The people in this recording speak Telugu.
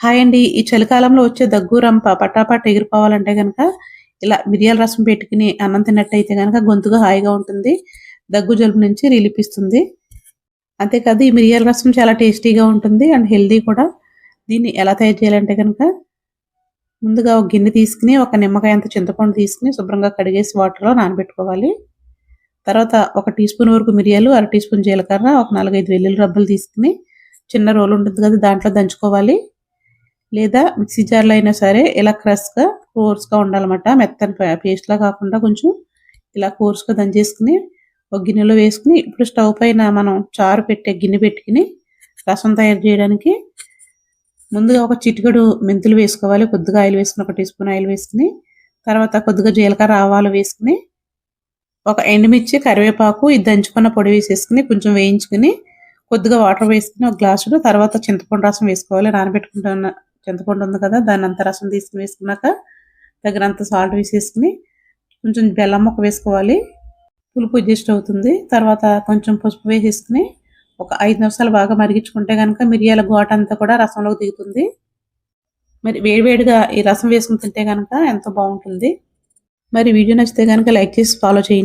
హాయ్ అండి. ఈ చలికాలంలో వచ్చే దగ్గు రంప పటాపట్ ఎగిరిపోవాలంటే కనుక ఇలా మిరియాల రసం పెట్టుకుని అన్నం తిన్నట్టయితే గనక గొంతుగా హాయిగా ఉంటుంది. దగ్గు జలుబు నుంచి రిలీఫ్ ఇస్తుంది. అంతేకాదు ఈ మిరియాల రసం చాలా టేస్టీగా ఉంటుంది అండ్ హెల్దీ కూడా. దీన్ని ఎలా తయారు చేయాలంటే కనుక ముందుగా ఒక గిన్నె తీసుకుని ఒక నిమ్మకాయ అంత చింతపండు తీసుకుని శుభ్రంగా కడిగేసి వాటర్లో నానబెట్టుకోవాలి. తర్వాత ఒక టీ స్పూన్ వరకు మిరియాలు అర టీ స్పూన్ జీలకర్ర ఒక నాలుగైదు వెల్లుల్లి రబ్బలు తీసుకుని చిన్న రోలు ఉంటుంది కదా దాంట్లో దంచుకోవాలి. లేదా మిక్సీ జార్లో అయినా సరే ఇలా క్రష్గా కోర్స్గా ఉండాలన్నమాట. మెత్తని పేస్ట్లా కాకుండా కొంచెం ఇలా కోర్స్గా దంచేసుకుని ఒక గిన్నెలో వేసుకుని ఇప్పుడు స్టవ్ పైన మనం చారు పెట్టే గిన్నె పెట్టుకుని రసం తయారు చేయడానికి ముందుగా ఒక చిటికడు మెంతులు వేసుకోవాలి. కొద్దిగా ఆయిల్ వేసుకుని ఒక టీ స్పూన్ ఆయిల్ వేసుకుని తర్వాత కొద్దిగా జీలకర్ర ఆవాలు వేసుకుని ఒక ఎండుమిర్చి కరివేపాకు ఇది దంచుకున్న పొడి వేసేసుకుని కొంచెం వేయించుకుని కొద్దిగా వాటర్ వేసుకుని ఒక గ్లాసుడు తర్వాత చింతపండు రసం వేసుకోవాలి. నానబెట్టుకుంటున్న చింతపండు ఉంది కదా దాని అంత రసం తీసుకుని వేసుకున్నాక తగినంత సాల్ట్ వేసేసుకుని కొంచెం బెల్లం ముక్క వేసుకోవాలి. పులుపు అడ్జస్ట్ అవుతుంది. తర్వాత కొంచెం పసుపు వేసేసుకుని ఒక ఐదు నిమిషాలు బాగా మరిగించుకుంటే కనుక మిరియాల ఘాట్ అంతా కూడా రసంలోకి దిగుతుంది. మరి వేడివేడిగా ఈ రసం వేసుకుని తింటే కనుక ఎంతో బాగుంటుంది. మరి వీడియో నచ్చితే కనుక లైక్ చేసి ఫాలో చేయండి.